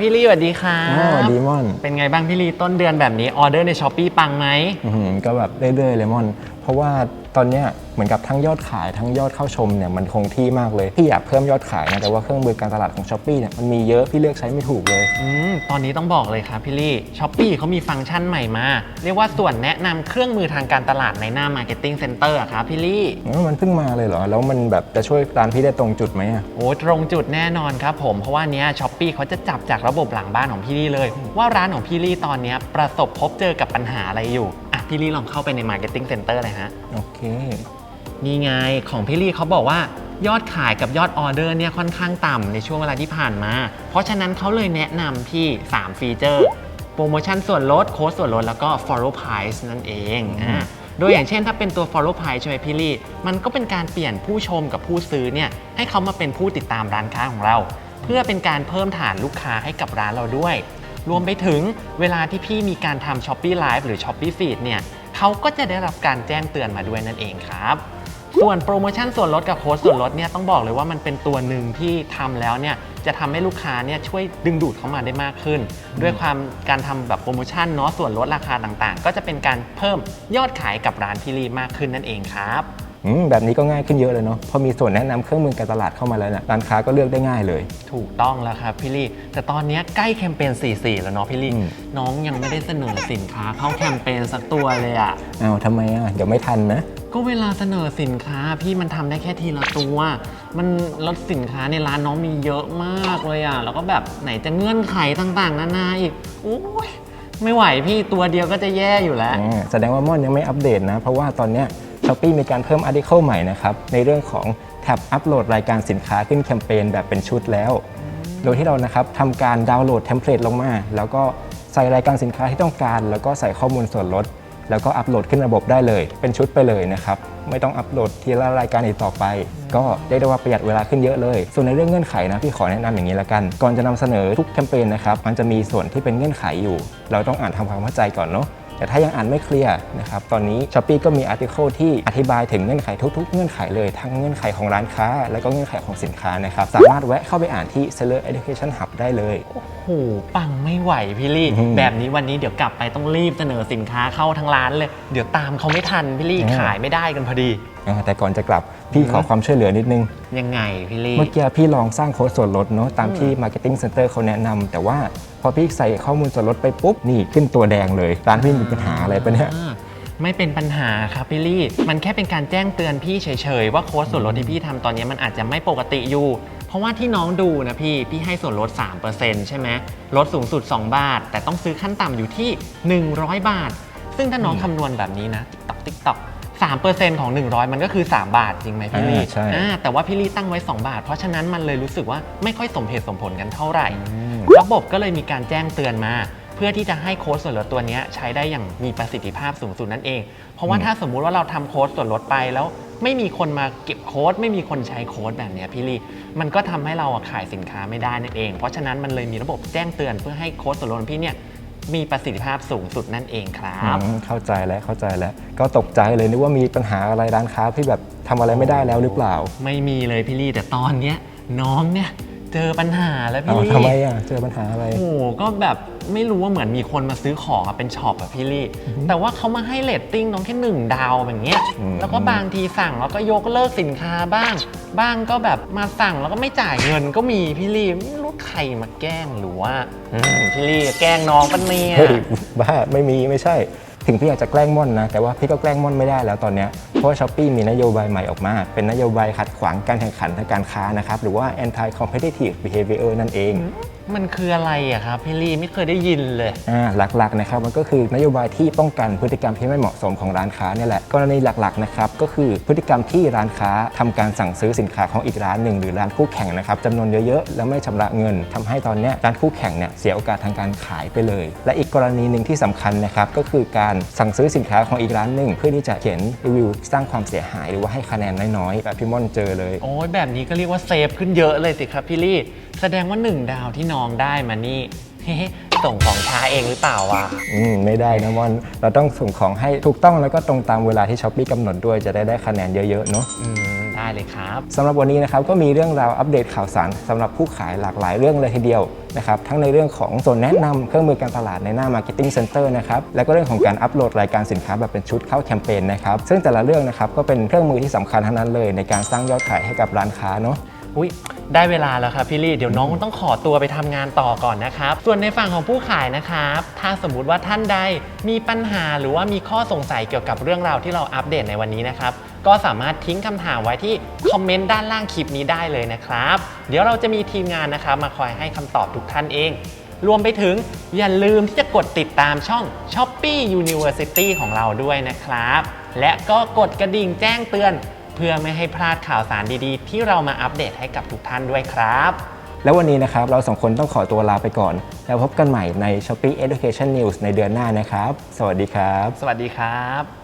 พี่ลี่สวัสดีครัอ๋อบดีมอนเป็นไงบ้างพี่ลี่ต้นเดือนแบบนี้ออเดอร์ในช้อปปีปังไหมอื้อหือก็แบบเรื่อยๆเลยมอน เพราะว่า ตอนเนี้ยเหมือนกับทั้งยอดขายทั้งยอดเข้าชมเนี่ยมันคงที่มากเลยพี่อยากเพิ่มยอดขายนะแต่ว่าเครื่องมือการตลาดของช้อปปี้เนี่ยมันมีเยอะพี่เลือกใช้ไม่ถูกเลย อืมตอนนี้ต้องบอกเลยครับพี่ลี่ช้อปปีเขามีฟังก์ชันใหม่มา เรียกว่าส่วนแนะนำเครื่องมือทางการตลาดในหน้า Marketing Center อะครับพี่ลี่อ๋อมันเพิ่งมาเลยเหรอ แล้วมันแบบจะช่วยร้านพี่ได้ตรงจุดไหมอะ โอ้ตรงจุดแน่นอนครับผม เพราะว่าเนี้ยช้อปปีเขาจะจับจากระบบหลังบ้านของพี่ลี่เลย ว่าร้านของพี่ลี่ตอนเนี้ยประสบพบเจอกับปัญหาอะไรอยู่อะ พี่ลี่ลองเข้าไปใน Marketing Center เลยฮะ โอเค นี่ไงของพี่ลี่เขาบอกว่ายอดขายกับยอดออเดอร์เนี่ยค่อนข้างต่ำในช่วงเวลาที่ผ่านมา เพราะฉะนั้นเขาเลยแนะนำที่ 3 ฟีเจอร์ โปรโมชั่นส่วนลด โค้ดส่วนลด แล้วก็ follow price นั่นเองอ่าโดยอย่างเช่นถ้าเป็นตัว follow price ใช่ไหมพี่ลี่ มันก็เป็นการเปลี่ยนผู้ชมกับผู้ซื้อเนี่ยให้เขามาเป็นผู้ติดตามร้านค้าของเรา เพื่อเป็นการเพิ่มฐานลูกค้าให้กับร้านเราด้วย รวมไปถึงเวลาที่พี่มีการทำ Shopee Live หรือ Shopee Feed เนี่ยเขาก็จะได้รับการแจ้งเตือนมาด้วยนั่นเองครับส่วนโปรโมชั่นส่วนลดกับโค้ดส่วนลดเนี่ยต้องบอกเลยว่ามันเป็นตัวหนึ่งที่ทำแล้วเนี่ยจะทำให้ลูกค้าเนี่ยช่วยดึงดูดเข้ามาได้มากขึ้น ด้วยความการทำแบบโปรโมชั่นเนาะส่วนลดราคาต่างๆ ก็จะเป็นการเพิ่มยอดขายกับร้านพี่ลีมากขึ้นนั่นเองครับ แบบนี้ก็ง่ายขึ้นเยอะเลยเนาะพอมีส่วนแนะนำเครื่องมือการตลาดเข้ามาแล้วเนี่ยร้านค้าก็เลือกได้ง่ายเลย ถูกต้องแล้วครับพี่ลี่ แต่ตอนเนี้ยใกล้แคมเปญ44 แล้วเนาะพี่ลี่อืมน้องยังไม่ได้เสนอสินค้าเข้าแคมเปญสักตัวเลยอะอ้าวทำไมอะเดี๋ยวไม่ทันนะก็เวลาเสนอสินค้าพี่มันทำได้แค่ทีละตัว มันลดสินค้าในร้านน้องมีเยอะมากเลยอะแล้วก็แบบไหนจะเงื่อนไขต่างๆ นานาอีกโอ้ยไม่ไหวพี่ตัวเดียวก็จะแย่อยู่แล้วอ่าแสดงว่าม่อนยังไม่อัปเดตนะ เพราะว่าตอนเนี้ ช้อปปีมีการเพิ่มอาร์ติเคิลใหม่นะครับในเรื่องของแท็บอัปโหลดรายการสินค้าขึ้นแคมเปญแบบเป็นชุดแล้ว โดยที่เรานะครับทำการดาวน์โหลดเทมเพลตลงมา แล้วก็ใส่รายการสินค้าที่ต้องการ แล้วก็ใส่ข้อมูลส่วนลด แล้วก็อัปโหลดขึ้นระบบได้เลย เป็นชุดไปเลยนะครับไม่ต้องอัปโหลดทีละรายการอีกต่อไป ก็เรียกได้ว่าประหยัดเวลาขึ้นเยอะเลย ส่วนในเรื่องเงื่อนไขนะพี่ขอแนะนำอย่างนี้ละกัน ก่อนจะนำเสนอทุกแคมเปญนะครับมันจะมีส่วนที่เป็นเงื่อนไขอยู่ เราต้องอ่านทำความเข้าใจก่อนเนาะ แต่ถ้ายังอ่านไม่เคลียร์นะครับตอนนี้ s h อ p e e ก็มีอาร์ติเคิลที่อธิบายถึงเงื่อนไขทุกๆ เงื่อนไขเลยทั้งเงื่อนไขของร้านค้า และก็เงื่อนไขของสินค้านะครับสามารถแวะเข้าไปอ่านที่ Seller Education Hub ได้เลย โอ้โหปังไม่ไหวพี่ลี่ อืมแบบนี้วันนี้เดี๋ยวกลับไปต้องรีบเสนอสินค้าเข้าทั้งร้านเลย เดี๋ยวตามเขาไม่ทันพี่ลี่อืม ขายไม่ได้กันพอดี อ่าแต่ก่อนจะกลับพี่ขอความช่วยเหลือนิดนึง ยังไงพี่ลี่ เมื่อกี้พี่ลองสร้างโค้ดส่วนลดเนาะตามที่ Marketing Center เขาแนะนำแต่ว่าพอพี่ใส่ข้อมูลส่วนลดไปปุ๊บ นี่ขึ้นตัวแดงเลย ร้านพี่มีปัญหาอะไรปะเนี่ย อ่าไม่เป็นปัญหาครับพี่ลี่ มันแค่เป็นการแจ้งเตือนพี่เฉยๆ ว่าโค้ดส่วนลดที่พี่ทำตอนนี้มันอาจจะไม่ปกติอยู่ เพราะว่าที่น้องดูนะพี่ พี่ให้ส่วนลด 3%ใช่ไหมลดสูงสุด 2 บาท แต่ต้องซื้อขั้นต่ำอยู่ที่ 100 บาท ซึ่งถ้าน้องคำนวณแบบนี้นะ ติ๊กต็อกติ๊กต็อก 3%ของ 100 มันก็คือ 3 บาทจริงไหมพี่ลี่อ่าใช่ อ่าแต่ว่าพี่ลี่ตั้งไว้ 2 บาท เพราะฉะนั้นมันเลยรู้สึกว่าไม่ค่อยสมเหตุสมผลกันเท่าไหร่ ระบบก็เลยมีการแจ้งเตือนมา เพื่อที่จะให้โค้ดส่วนลดตัวเนี้ยใช้ได้อย่างมีประสิทธิภาพสูงสุดนั่นเอง เพราะว่าอืมถ้าสมมุติว่าเราทำโค้ดส่วนลดไปแล้ว ไม่มีคนมาเก็บโค้ด ไม่มีคนใช้โค้ดแบบเนี้ยพี่ลี่มันก็ทำให้เราอะขายสินค้าไม่ได้นั่นเอง เพราะฉะนั้นมันเลยมีระบบแจ้งเตือนเพื่อให้โค้ดส่วนลดของพี่เนี่ย มีประสิทธิภาพสูงสุดนั่นเองครับ อืมเข้าใจแล้วเข้าใจแล้ว ก็ตกใจเลยนึกว่ามีปัญหาอะไรร้านค้าที่แบบทำอะไรไม่ได้แล้วหรือเปล่าไม่มีเลยพี่ลี่แต่ตอนเนี้ยน้องเนี่ยเจอปัญหาแล้วเอาพี่ลี่ ทำไมอะเจอปัญหาอะไร โอ้โหก็แบบไม่รู้ว่าเหมือนมีคนมาซื้อของอะเป็นช็อปอะพี่ลี่ แต่ว่าเขามาให้เรตติ้งน้องแค่หนึ่งดาวอย่างเงี้ย อืม แล้วก็บางทีสั่งแล้วก็ยกเลิกสินค้าบ้าง บ้างก็แบบมาสั่งแล้วก็ไม่จ่ายเงินก็มีพี่ลี่ไม่รู้ใค รมาแกล้งหรือว่าอืมพี่ลี่แกล้งน้องปะเนี่ยเฮ้ยบ้าไม่มีไม่ใช่ ถึงพี่อยากจะแกล้งม่อนนะ แต่ว่าพี่ก็แกล้งม่อนไม่ได้แล้วตอนเนี้ยเพราะว่าช้อปปีมีนโยบายใหม่ออกมา เป็นนโยบายขัดขวางการแข่งขันทางการค้านะครับ หรือว่า anti competitive behavior นั่นเอง มันคืออะไรอะครับพี่ลี่ไม่เคยได้ยินเลย อ่าหลักๆนะครับมันก็คือนโยบายที่ป้องกันพฤติกรรมที่ไม่เหมาะสมของร้านค้าเนี่ยแหละกรณีหลักๆนะครับก็คือพฤติกรรมที่ร้านค้าทำการสั่งซื้อสินค้าของอีกร้านหนึ่งหรือร้านคู่แข่งนะครับจำนวนเยอะๆแล้วไม่ชำระเงินทำให้ตอนเนี้ยร้านคู่แข่งเนี่ยเสียโอกาสทางการขายไปเลย และอีกกรณีหนึ่งที่สำคัญนะครับก็คือการสั่งซื้อสินค้าของอีกร้านหนึ่งเพื่อที่จะเขียนรีวิวสร้างความเสียหายหรือว่าให้คะแนนน้อยๆแบบพี่ม่อนเจอเลย โอ้ยแบบนี้ก็เรียกว่าเซฟขึ้นเยอะเลยสิครับพี่ลี่ แสดงว่าหนึ่งดาวที่น้องได้มานี่เฮ้ส่งของช้าเองหรือเปล่าวะอืมไม่ได้นะม่อน เราต้องส่งของให้ถูกต้องแล้วก็ตรงตามเวลาที่ช้อปปี้กำหนดด้วยจะได้ได้คะแนนเยอะๆเนาะอืมได้ได้เลยครับสำหรับวันนี้นะครับก็มีเรื่องราวอัปเดตข่าวสารสำหรับผู้ขายหลากหลายเรื่องเลยทีเดียวนะครับทั้งในเรื่องของส่วนแนะนำเครื่องมือการตลาดในหน้า Marketing Center นะครับและก็เรื่องของการอัปโหลดรายการสินค้าแบบเป็นชุดเข้าแคมเปญนะครับซึ่งแต่ละเรื่องนะครับก็เป็นเครื่องมือที่สำคัญทั้งนั้นเลยในการสร้างยอดขายให้กับร้านค้าเนาะ อุ้ยได้เวลาแล้วครับพี่ลี่เดี๋ยวน้องต้องขอตัวไปทำงานต่อก่อนนะครับ ส่วนในฝั่งของผู้ขายนะครับ ถ้าสมมุติว่าท่านใดมีปัญหาหรือว่ามีข้อสงสัยเกี่ยวกับเรื่องราวที่เราอัปเดตในวันนี้นะครับ ก็สามารถทิ้งคำถามไว้ที่คอมเมนต์ด้านล่างคลิปนี้ได้เลยนะครับ เดี๋ยวเราจะมีทีมงานนะครับมาคอยให้คำตอบทุกท่านเองรวมไปถึงอย่าลืมที่จะกดติดตามช่อง Shopee University ของเราด้วยนะครับ และก็กดกระดิ่งแจ้งเตือน เพื่อไม่ให้พลาดข่าวสารดีๆ ที่เรามาอัปเดตให้กับทุกท่านด้วยครับ แล้ววันนี้นะครับเราสองคนต้องขอตัวลาไปก่อน แล้วพบกันใหม่ใน Shopee Education News ในเดือนหน้านะครับ สวัสดีครับ สวัสดีครับ